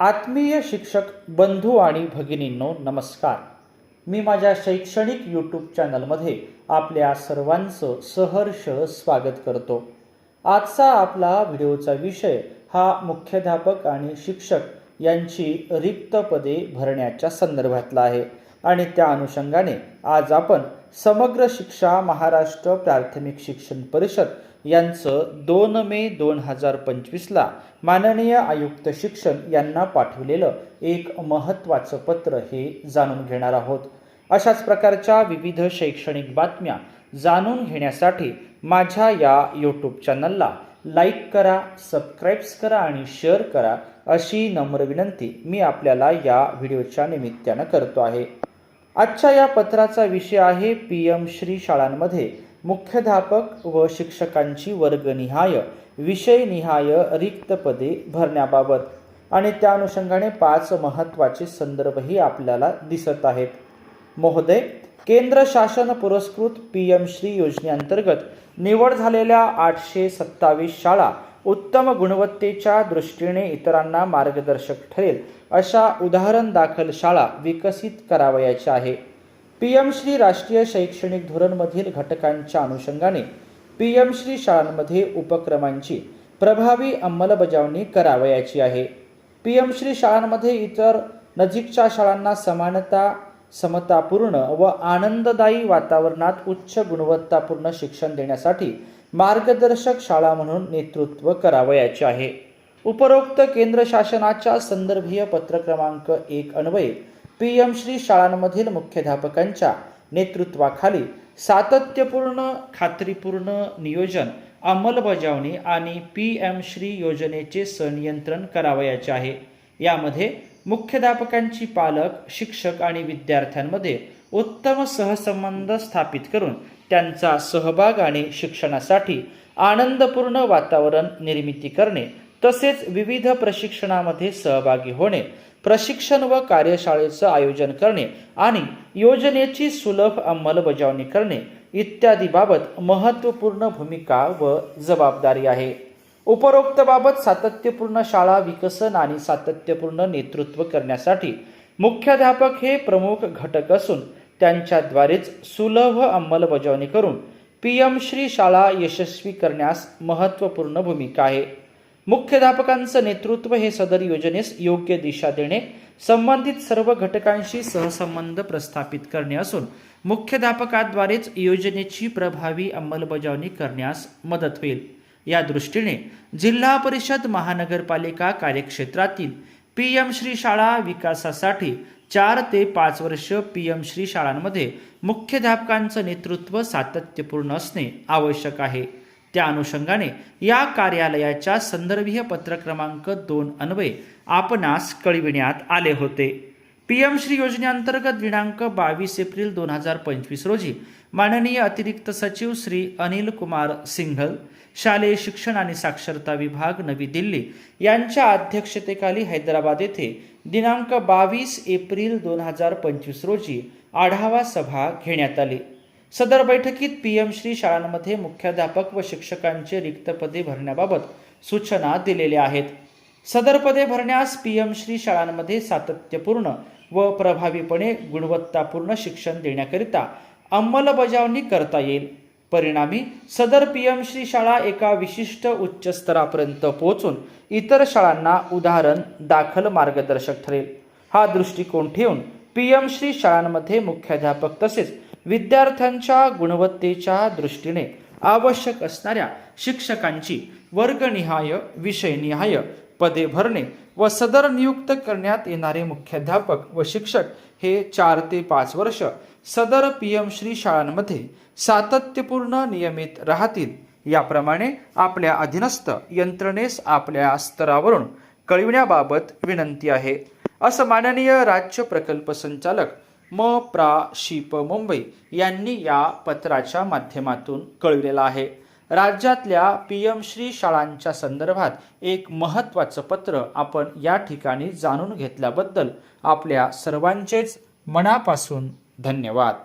आत्मीय शिक्षक बंधू आणि भगिनींनो नमस्कार. मी माझ्या शैक्षणिक यूट्यूब चॅनलमध्ये आपल्या सर्वांचं सहर्ष स्वागत करतो. आजचा आपला व्हिडिओचा विषय हा मुख्याध्यापक आणि शिक्षक यांची रिक्त पदे भरण्याच्या संदर्भातला आहे. आणि त्या अनुषंगाने आज आपण समग्र शिक्षा महाराष्ट्र प्राथमिक शिक्षण परिषद यांचं दोन मे दोन हजार पंचवीसला माननीय आयुक्त शिक्षण यांना पाठवलेलं एक महत्त्वाचं पत्र हे जाणून घेणार आहोत. अशाच प्रकारच्या विविध शैक्षणिक बातम्या जाणून घेण्यासाठी माझ्या या यूट्यूब चॅनलला लाईक करा सबस्क्राईब्स करा आणि शेअर करा अशी नम्र विनंती मी आपल्याला या व्हिडिओच्या निमित्तानं करतो आहे. आजच्या या पत्राचा विषय आहे पी एम श्री शाळांमध्ये. मुख्याध्यापक व शिक्षकांची वर्गनिहाय विषयनिहाय रिक्त पदे भरण्याबाबत. आणि त्या अनुषंगाने पाच महत्त्वाचे संदर्भही आपल्याला दिसत आहेत. महोदय केंद्र शासन पुरस्कृत पी एम श्री योजनेअंतर्गत निवड झालेल्या आठशे सत्तावीस शाळा उत्तम गुणवत्तेच्या दृष्टीने इतरांना मार्गदर्शक ठरेल. अशा उदाहरण दाखल शाळा विकसित करावयाच्या आहे. पी एम श्री राष्ट्रीय शैक्षणिक धोरणमधील घटकांच्या अनुषंगाने पी एम श्री शाळांमध्ये उपक्रमांची प्रभावी अंमलबजावणी करावयाची आहे. पी एम श्री शाळांमध्ये इतर नजीकच्या शाळांना समानता समतापूर्ण व आनंददायी वातावरणात उच्च गुणवत्तापूर्ण शिक्षण देण्यासाठी मार्गदर्शक शाळा म्हणून नेतृत्व करावयाचे आहे. उपरोक्त केंद्र शासनाच्या संदर्भीय पत्र क्रमांक एक अन्वये पी एम श्री शाळांमधील मुख्याध्यापकांच्या नेतृत्वाखाली सातत्यपूर्ण खात्रीपूर्ण नियोजन अंमलबजावणी आणि पी एम श्री योजनेचे संनियंत्रण करावयाचे आहे. यामध्ये मुख्याध्यापकांची पालक शिक्षक आणि विद्यार्थ्यांमध्ये उत्तम सहसंबंध स्थापित करून त्यांचा सहभाग आणि शिक्षणासाठी आनंदपूर्ण वातावरण निर्मिती करणे तसेच विविध प्रशिक्षणामध्ये सहभागी होणे प्रशिक्षण व कार्यशाळेचं आयोजन करणे आणि योजनेची सुलभ अंमलबजावणी करणे इत्यादी बाबत महत्त्वपूर्ण भूमिका व जबाबदारी आहे. उपरोक्त बाबत सातत्यपूर्ण शाळा विकसन आणि सातत्यपूर्ण नेतृत्व करण्यासाठी मुख्याध्यापक हे प्रमुख घटक असून त्यांच्याद्वारेच सुलभ अंमलबजावणी करून पी एम श्री शाळा यशस्वी करण्यास महत्त्वपूर्ण भूमिका आहे. मुख्याध्यापकांचं नेतृत्व हे सदर योजनेस योग्य दिशा देणे संबंधित सर्व घटकांशी सहसंबंध प्रस्थापित करणे असून मुख्याध्यापकाद्वारेच योजनेची प्रभावी अंमलबजावणी करण्यास मदत होईल. या दृष्टीने जिल्हा परिषद महानगरपालिका कार्यक्षेत्रातील पी एम श्री शाळा विकासासाठी चार ते पाच वर्ष पी एम श्री शाळांमध्ये मुख्याध्यापकांचं नेतृत्व सातत्यपूर्ण असणे आवश्यक आहे. त्या अनुषंगाने या कार्यालयाच्या संदर्भीय पत्र क्रमांक दोन अन्वये आपणास कळविण्यात आले होते. पी एम श्री योजनेअंतर्गत दिनांक बावीस एप्रिल दोन हजार पंचवीस रोजी माननीय अतिरिक्त सचिव श्री अनिल कुमार सिंघल शालेय शिक्षण आणि साक्षरता विभाग नवी दिल्ली यांच्या अध्यक्षतेखाली हैदराबाद येथे दिनांक बावीस एप्रिल दोन हजार पंचवीस रोजी आढावा सभा घेण्यात आली. सदर बैठकीत पी एम श्री शाळांमध्ये मुख्याध्यापक व शिक्षकांचे रिक्त पदे भरण्याबाबत सूचना दिलेल्या आहेत. सदर पदे भरण्यास पी एम श्री शाळांमध्ये सातत्यपूर्ण व प्रभावीपणे गुणवत्तापूर्ण शिक्षण देण्याकरिता अंमलबजावणी करता येईल. परिणामी सदर पी एम श्री शाळा एका विशिष्ट उच्च स्तरापर्यंत पोहोचून इतर शाळांना उदाहरण दाखल मार्गदर्शक ठरेल. हा दृष्टिकोन ठेवून पी एम श्री शाळांमध्ये मुख्याध्यापक तसेच विद्यार्थ्यांच्या गुणवत्तेच्या दृष्टीने आवश्यक असणाऱ्या शिक्षकांची वर्गनिहाय विषयनिहाय पदे भरणे व सदर नियुक्त करण्यात येणारे मुख्याध्यापक व शिक्षक हे चार ते पाच वर्ष सदर पी एम श्री शाळांमध्ये सातत्यपूर्ण नियमित राहतील. याप्रमाणे आपल्या अधीनस्थ यंत्रणेस आपल्या स्तरावरून कळविण्याबाबत विनंती आहे. असं माननीय राज्य प्रकल्प संचालक म. प्रा. शिप मुंबई यांनी या पत्राच्या माध्यमातून कळविलेलं आहे. राज्यातल्या पी एम श्री शाळांच्या संदर्भात एक महत्त्वाचं पत्र आपण या ठिकाणी जाणून घेतल्याबद्दल आपल्या सर्वांचेच मनापासून धन्यवाद.